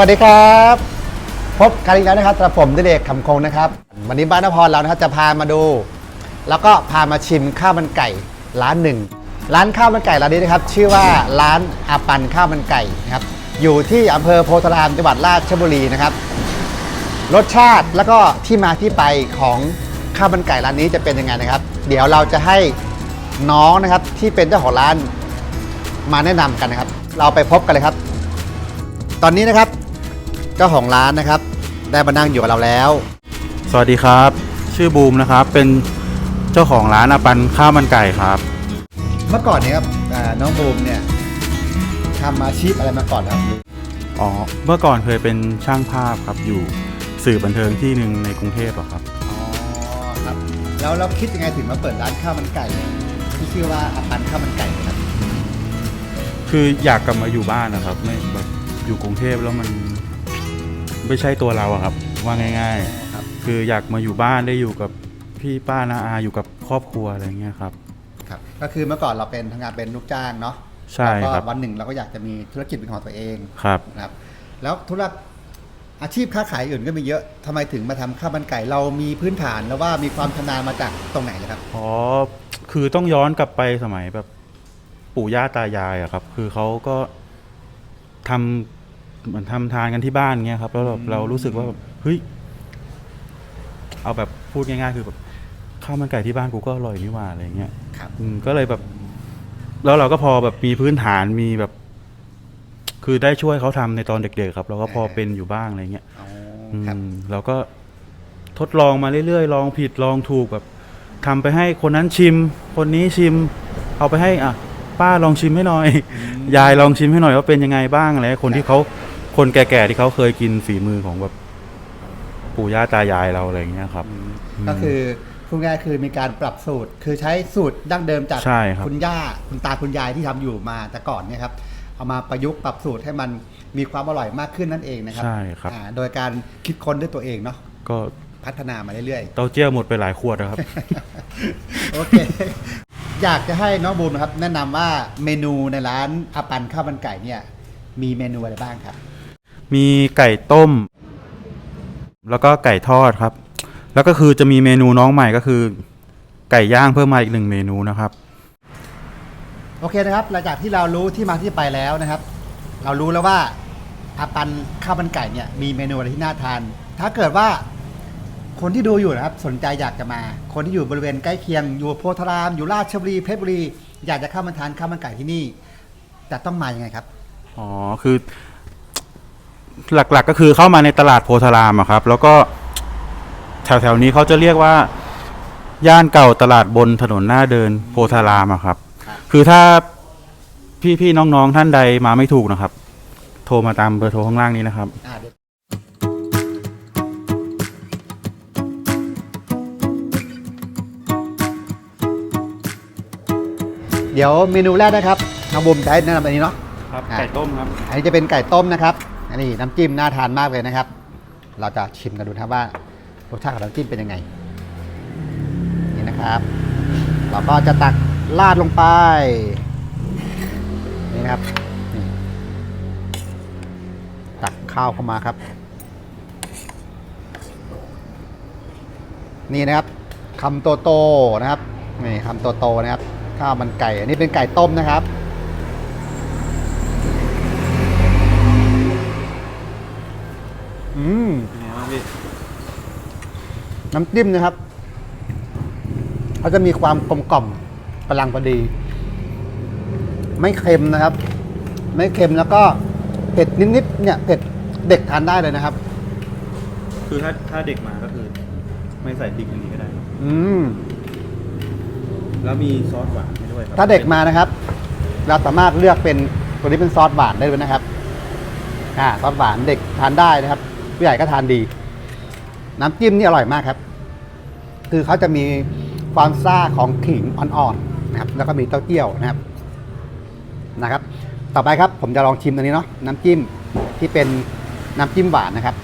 วัสดีครับ พบกันอีกแล้วนะครับสำหรับผมดิเดกคำคงนะครับ วันนี้บ้านนพรเรานะครับจะพามาดู แล้วก็พามาชิมข้าวมันไก่ร้านหนึ่งร้านข้าวมันไก่ร้านนี้นะครับ ชื่อว่าร้านอาปันข้าวมันไก่นะครับอยู่ที่อำเภอโพธารามจังหวัดราชบุรีนะครับ รสชาติแล้วก็ที่มาที่ไปของข้าวมันไก่ร้านนี้จะเป็นยังไงนะครับ เดี๋ยวเราจะให้น้องนะครับที่เป็นเจ้าของร้านมาแนะนำกันนะครับ เราไปพบกันเลยครับ ตอนนี้นะครับ เจ้าของร้านนะครับ ได้มานั่งอยู่กับเราแล้ว สวัสดีครับ ชื่อบูมนะครับ เป็นเจ้าของร้านอาปันข้าวมันไก่ครับ เมื่อก่อนเนี่ยครับอ่าน้องบูมเนี่ยทำอาชีพอะไรมาก่อนครับอ๋อ เมื่อก่อนเคยเป็นช่างภาพครับอยู่สื่อบันเทิงที่หนึ่งในกรุงเทพอะครับ อ๋อครับ แล้วเราคิดยังไงถึงมาเปิดร้านข้าวมันไก่ที่ชื่อว่าอาปันข้าวมันไก่ครับ คืออยากกลับมาอยู่บ้านนะครับไม่แบบอยู่กรุงเทพแล้วมัน ไม่ใช่ตัวเราอะครับ ว่าง่ายครับๆคืออยากมาอยู่บ้านได้อยู่กับพี่ป้านาอาอยู่กับครอบครัวอะไรเงี้ยครับ ครับก็คือเมื่อก่อนเราเป็นทำงานเป็นลูกจ้างเนาะใช่แล้วครัก็บวันหนึ่งเราก็อยากจะมีธุรกิจเป็นของตัวเองครับ นะครับ แล้วธุรกิจอาชีพค้าขายอื่นก็มีเยอะทำไมถึงมาทำข้าวมันไก่เรามีพื้นฐานแล้วว่ามีความชำนาญมาจากตรงไหนเลยครับ อ๋อ คือต้องย้อนกลับไปสมัยแบบปู่ย่าตายายอะครับ คือเขาก็ทำ เหมือนทำทานกันที่บ้านเงี้ยครับ แล้วแบบเรารู้สึกว่าแบบเฮ้ยเอาแบบพูดง่ายๆ คือแบบข้าวมันไก่ที่บ้านกูก็อร่อยนี่หว่าอะไรเงี้ยครับอืมก็เลยแบบ แล้วเราก็พอแบบมีพื้นฐานมีแบบ คือได้ช่วยเขาทำในตอนเด็กๆครับ เราก็พอเป็นอยู่บ้างอะไรเงี้ย อ๋ออืครับมเราก็ทดลองมาเรื่อยๆ ลองผิดลองถูกแบบทำไปให้คนนั้นชิม คนนี้ชิม เอาไปให้อะป้าลองชิมให้หน่อย ยายลองชิมให้หน่อยว่าเป็นยังไงบ้างอะไรคนที่เขา คนแก่ๆที่เขาเคยกินฝีมือของแบบปู่ย่าตายายเราอะไรอย่างเงี้ยครับ ก็คือพูดง่ายๆคือมีการปรับสูตร คือใช้สูตรดั้งเดิมจากใช่ครับ คุณย่าคุณตาคุณยายที่ทำอยู่มาแต่ก่อนเนี่ยครับเอามาประยุกต์ปรับสูตรให้มันมีความอร่อยมากขึ้นนั่นเองนะครับใช่ครับ อ่าโดยการคิดค้นด้วยตัวเองเนาะก็พัฒนามาเรื่อยเต้าเจี้ยวหมดไปหลายขวดนะครับๆโอเค อยากจะให้น้องบูมนะครับ แนะนำว่าเมนูในร้านอาปันข้าวมันไก่เนี่ย มีเมนูอะไรบ้างครับ มีไก่ต้ม แล้วก็ไก่ทอดครับ แล้วก็คือจะมีเมนูน้องใหม่ก็คือ ไก่ย่างเพิ่มมาอีกหนึ่งเมนูนะครับ โอเคนะครับ หลังจากที่เรารู้ที่มาที่ไปแล้วนะครับ เรารู้แล้วว่าอาปันข้าวมันไก่เนี่ยมีเมนูอะไรที่น่าทาน ถ้าเกิดว่าคนที่ดูอยู่นะครับสนใจอยากจะมา คนที่อยู่บริเวณใกล้เคียงอยู่โพธาราม อยู่ราชบุรีเพชรบุรี อยากจะเข้ามาทานข้าวมันไก่ที่นี่ แต่ต้องมายังไงครับ อ๋อ คือ หลักๆก็คือเข้ามาในตลาดโพธารามอะครับ แล้วก็แถวๆนี้เขาจะเรียกว่า ย่านเก่าตลาดบนถนนหน้าเดินโพธารามอะครับ คือถ้าพี่ๆน้องๆท่านใดมาไม่ถูกนะครับ โทรมาตามเบอร์โทรข้างล่างนี้นะครับเดี๋ยวเมนูแรกนะครับน้องบุมจะให้แนะนำอันนี้เนาะครับไก่ต้มครับ อันนี้จะเป็นไก่ต้มนะครับ อันนี้น้ำจิ้มน่าทานมากเลยนะครับ เราจะชิมกันดูนะครับว่ารสชาติของน้ำจิ้มเป็นยังไง นี่นะครับ เราก็จะตักราดลงไป นี่นะครับนี่ตักข้าวเข้ามาครับ นี่นะครับคำโตๆนะครับ นี่คำโตๆนะครับ ข้าวมันไก่ อันนี้เป็นไก่ต้มนะครับ อืม น้ำจิ้มนะครับเขาจะมีความกลมกล่อมพลังพอดี ไม่เค็มนะครับ ไม่เค็มแล้วก็เผ็ดนิดๆเนี่ยเผ็ดเด็กทานได้เลยนะครับ คือถ้าถ้าเด็กมาก็คือ ไม่ใส่พริกอันนี้ก็ได้ อืมแล้วมีซอสหวานให้ด้วยครับถ้าเด็กมานะครับ เราสามารถเลือกเป็นตัวนี้เป็นซอสหวานได้เลยนะครับ อ่าซอสหวานเด็กทานได้นะครับผู้ใหญ่ก็ทานดี น้ำจิ้มนี่อร่อยมากครับ คือเขาจะมีความซ่าของขิงอ่อนๆนะครับ แล้วก็มีเต้าเจี้ยวนะครับนะครับ ต่อไปครับผมจะลองชิมตัวนี้เนาะน้ำจิ้มที่เป็นน้ำจิ้มหวานนะครับ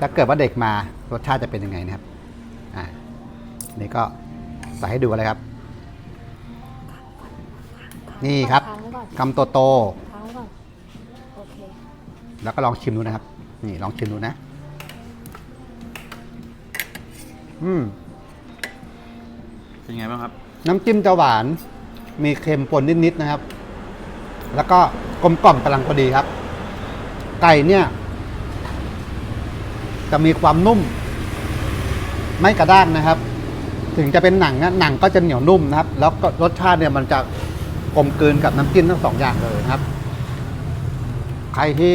ถ้าเกิดว่าเด็กมารสชาติจะเป็นยังไงนะครับอ่านี่ก็ใส่ให้ดูเลยครับ นี่ครับค้างไว้ก่อนคำโตโตค้างไว้ก่อนโอเคแล้วก็ลองชิมดูนะครับ นี่ลองชิมดูนะ อืม เป็นไงบ้างครับ น้ำจิ้มจะหวาน มีเค็มปนนิดๆนะครับ แล้วก็กลมกล่อมกำลังพอดีครับ ไก่เนี่ย จะมีความนุ่ม ไม่กระด้างนะครับ ถึงจะเป็นหนังนะหนังก็จะเหนียวนุ่มนะครับ แล้วก็รสชาติเนี่ยมันจะกลมกลืนกับน้ำจิ้มทั้งสองอย่างเลยนะครับ ใครที่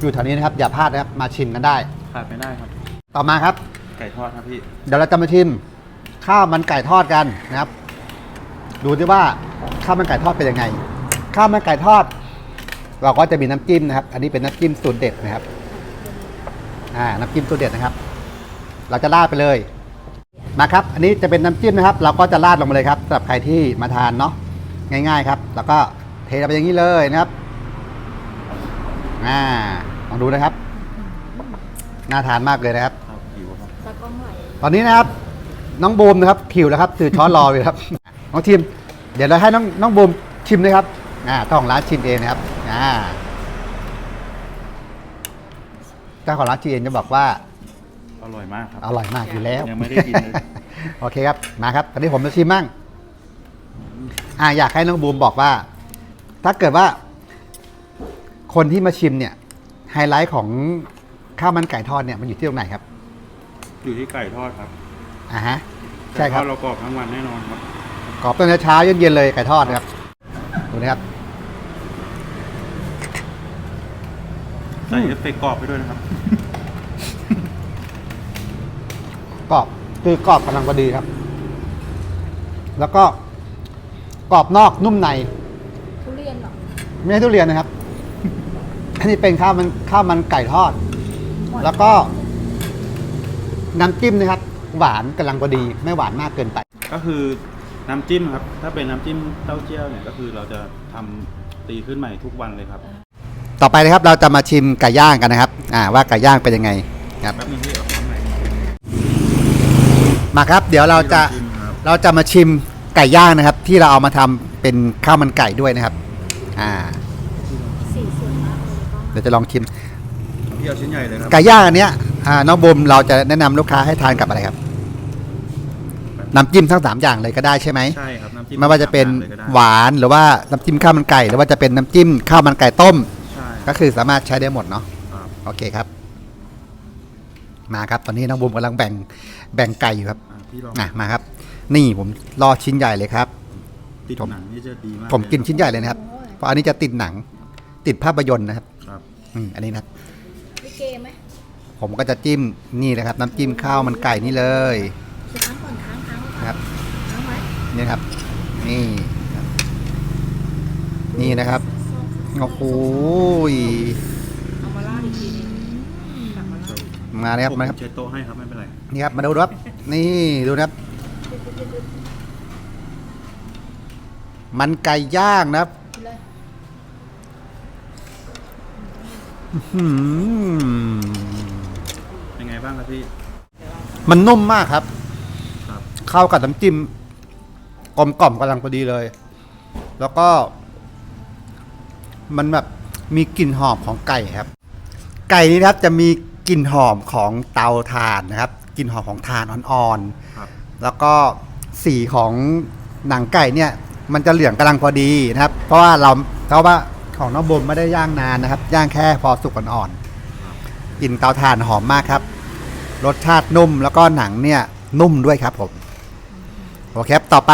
อยู่แถวนี้นะครับ อย่าพลาดนะครับ มาชิมกันได้ขาดไม่ได้ครับ ต่อมาครับ ไก่ทอดครับพี่ เดี๋ยวเราจะมาชิมข้าวมันไก่ทอดกันนะครับ ดูดิว่าข้าวมันไก่ทอดเป็นยังไง ข้าวมันไก่ทอด เราก็จะมีน้ำจิ้มนะครับ อันนี้เป็นน้ำจิ้มสูตรเด็ดนะครับ อ่า น้ำจิ้มสูตรเด็ดนะครับ เราจะราดไปเลย มาครับ อันนี้จะเป็นน้ำจิ้มนะครับ เราก็จะราดลงมาเลยครับสำหรับใครที่มาทานเนาะ ง่าย ๆ ครับ แล้วก็เทลงไปอย่างนี้เลยนะครับ อ่า ลองดูนะครับ น่าทานมากเลยนะครับครับหิวครับ ตะกล้องไหลตอนนี้นะครับน้องบูมนะครับขิวแล้วครับถือช้อนรออยู่ครับน้องทีม เดี๋ยวเราให้น้องน้องบูมชิมนะครับอ่าเจ้าของร้านชิมเองนะครับอ่าเจ้าของร้านชิมเองจะบอกว่าอร่อยมากครับ อร่อยมากอยู่แล้วยังไม่ได้กินเลยโอเคครับมาครับตอนนี้ผมจะชิมมั่งอ่าอยากให้น้องบูมบอกว่า ถ้าเกิดว่า คนที่มาชิมเนี่ยไฮไลท์ของข้าวมันไก่ทอดเนี่ยมันอยู่ที่ตรงไหนครับ อยู่ที่ไก่ทอดครับอ่าฮะใช่ครับไก่ทอดเรากรอบทั้งวันแน่นอนครับ กรอบตั้งแต่เช้าเย็นๆเลยไก่ทอดนะครับดูนะครับใส่เอฟเฟกต์กรอบไปด้วยนะครับ กรอบคือกรอบกำลังพอดีครับ แล้วก็กรอบนอกนุ่มใน ทุเรียนเหรอไม่ใช่ทุเรียนนะครับ อันนี้เป็นข้าวมันข้าวมันไก่ทอดแล้วก็ น้ำจิ้มนะครับ หวานกำลังพอดี ไม่หวานมากเกินไป ก็คือน้ำจิ้มครับ ถ้าเป็นน้ำจิ้มเต้าเจี้ยวเนี่ยก็คือเราจะทำตีขึ้นใหม่ทุกวันเลยครับต่อไปนะครับเราจะมาชิมไก่ย่างกันนะครับ อ่าว่าไก่ย่างเป็นยังไงครับ แป๊บนึงพี่เอาข้างในมาครับ เดี๋ยวเราจะชิมครับเราจะมาชิมไก่ย่างนะครับ ที่เราเอามาทำเป็นข้าวมันไก่ด้วยนะครับ อ่า สีสวยมากเลยกล้องเดี๋ยวจะลองชิม พี่เอาชิ้นใหญ่เลยครับไก่ย่างอันเนี้ย อ่าน้องบุมเราจะแนะนำลูกค้าให้ทานกับอะไรครับน้ำจิ้มทั้งสามอย่างเลยก็ได้ใช่ไหมใช่ครับน้ำจิ้มไม่ว่าจะเป็นสมอย่งลยก็ได้หวานหรือว่าน้ำจิ้มข้าวมันไก่หรือว่าจะเป็นน้ำจิ้มข้าวมันไก่ต้ม ใช่ก็คือสามารถใช้ได้หมดเนาะครับโอเคครับ มาครับ ตอนนี้น้องบุมกำลังแบ่งแบ่งไก่อยู่ครับอะพี่ลองอะมาครับ นี่ผมรอชิ้นใหญ่เลยครับ ติดผม หนังนี่จะดีมากผมกินเลยชิ้นใหญ่เลยนะครับ เพราะอันนี้จะติดหนัง ติดภาพยนตร์นะครับครับ อืมอันนี้นะครับ ลิเกไหม ผมก็จะจิ้มนี่นะครับ น้ำจิ้มข้าวมันไก่นี่เลยจะค้างก่อนค้างค้างไว้ก่อนนะครับค้างไว้นี่นะครับ นี่ครับนี่นะครับโอ้โหยเอามาลาดอีกทีนึงกลับมาลาดมาเลยครับผมมาครับเช็ดโต๊ะให้ครับไม่เป็นไรนี่ครับมาดูครับนี่ดูนะครับ มันไก่ย่างนะครับเลยหืมเป็นไงบ้างครับพี่มันนุ่มมากครับ ครับเข้ากับน้ำจิ้มกลมกล่อมกำลังพอดีเลย แล้วก็ มันแบบมีกลิ่นหอมของไก่ครับ ไก่นี้นะครับจะมีกลิ่นหอมของเตาถ่านนะครับกลิ่นหอมของถ่านอ่อนครับ ๆแล้วก็สีของหนังไก่เนี่ย มันจะเหลืองกำลังพอดีนะครับ เพราะว่าเราเพราะว่าของน้องบมไม่ได้ย่างนานนะครับ ย่างแค่พอสุกอ่อนๆกลิ่นเตาถ่านหอมมากครับ รสชาตินุ่มแล้วก็หนังเนี่ยนุ่มด้วยครับผม โอเคครับ ต่อไป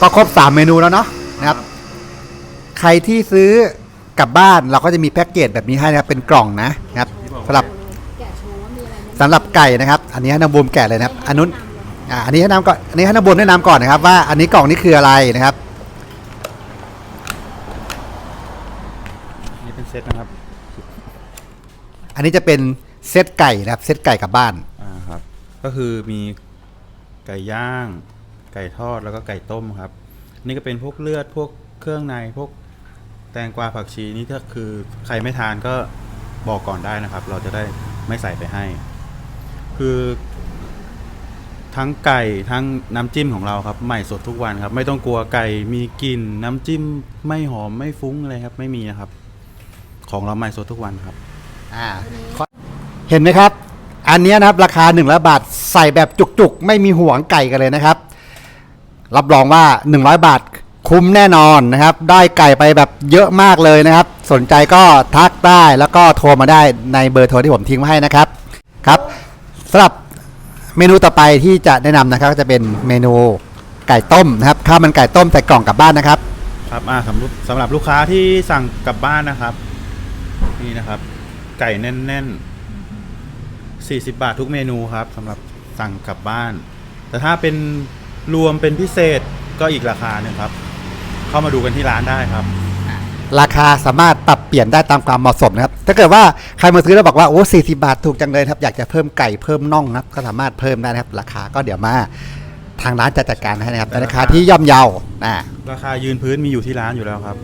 ก็ครบ 3 เมนูแล้วเนาะนะครับ ใครที่ซื้อกลับบ้านเราก็จะมีแพ็กเกจแบบนี้ให้นะครับ เป็นกล่องนะนะครับสำหรับแกะโชว์ว่ามีอะไรไหมสำหรับไก่นะครับ อันนี้ให้น้ำบูมแกะเลยนะครับ อันนู้นอ่าอันนี้ให้น้ำก่อนอันนี้ให้น้ำบูมแนะนำก่อนนะครับ ว่าอันนี้กล่องนี้คืออะไรนะครับนี่เป็นเซตนะครับ อันนี้จะเป็น เซตไก่นะครับเซตไก่กลับบ้าน อ่าครับ ก็คือมีไก่ย่าง ไก่ทอดแล้วก็ไก่ต้มครับ นี่ก็เป็นพวกเลือดพวกเครื่องในพวกแตงกวาผักชีนี่ถ้าคือใครไม่ทานก็บอกก่อนได้นะครับ เราจะได้ไม่ใส่ไปให้ คือทั้งไก่ทั้งน้ำจิ้มของเราครับ ใหม่สดทุกวันครับ ไม่ต้องกลัวไก่มีกลิ่นน้ำจิ้มไม่หอมไม่ฟุ้งอะไรครับ ไม่มีนะครับ ของเราใหม่สดทุกวันครับ อ่า เห็นไหมครับ อันนี้นะครับราคา1นึ่งบาทใส่แบบจุกๆ ไม่มีห่วงไก่กันเลยนะครับ รับรองว่า 100 บาทคุ้มแน่นอนนะครับ ได้ไก่ไปแบบเยอะมากเลยนะครับ สนใจก็ทักได้แล้วก็โทรมาได้ในเบอร์โทรที่ผมทิ้งไว้ให้นะครับครับสำหรับเมนูต่อไปที่จะแนะนำนะครับก็จะเป็นเมนูไก่ต้มนะครับข้าวมันไก่ต้มใส่กล่องกลับบ้านนะครับ ครับอ่าสำหรับสำหรับลูกค้าที่สั่งกลับบ้านนะครับ นี่นะครับ ไก่แน่นๆ 40 บาททุกเมนูครับสำหรับสั่งกลับบ้าน แต่ถ้าเป็นรวมเป็นพิเศษก็อีกราคาหนึ่งครับ เข้ามาดูกันที่ร้านได้ครับ ราคาสามารถปรับเปลี่ยนได้ตามความเหมาะสมนะครับ ถ้าเกิดว่าใครมาซื้อแล้วบอกว่าโอ้สี่สิบาทถูกจังเลยครับ อยากจะเพิ่มไก่เพิ่มน่องนะครับ ก็สามารถเพิ่มได้นะครับ ราคาก็เดี๋ยวมาทางร้านจะจัดการให้นะครับในราคาที่ย่อมเยาอ่าราคายืนพื้นมีอยู่ที่ร้านอยู่แล้วครับ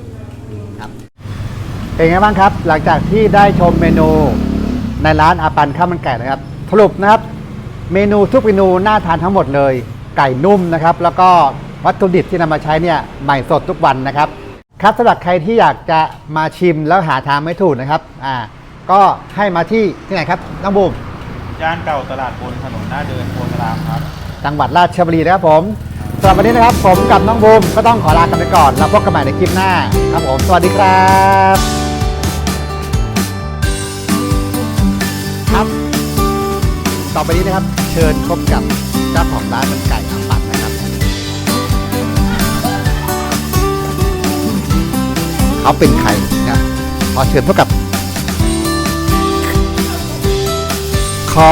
เป็นไงบ้างครับ หลังจากที่ได้ชมเมนู ในร้านอาปันข้าวมันไก่นะครับสรุปนะครับ เมนูทุกเมนูน่าทานทั้งหมดเลย ไก่นุ่มนะครับ แล้วก็วัตถุดิบที่นำมาใช้เนี่ยใหม่สดทุกวันนะครับ ครับสำหรับใครที่อยากจะมาชิมแล้วหาทางไม่ถูกนะครับอ่าก็ให้มาที่ที่ไหนครับน้องบูมย่านเก่าตลาดบนถนนหน้าเดินโพธารามครับจังหวัดราชบุรีนะครับผมสำหรับวันนี้นะครับ ผมกับน้องบูมก็ต้องขอลากันไปก่อน แล้วพบกันใหม่ในคลิปหน้า ครับผม สวัสดีครับครับ ต่อไปนี้นะครับ เชิญพบกับเจ้าของร้านมันไก่อาปันนะครับ เขาเป็นใครนะขอเชิญพบกับขอ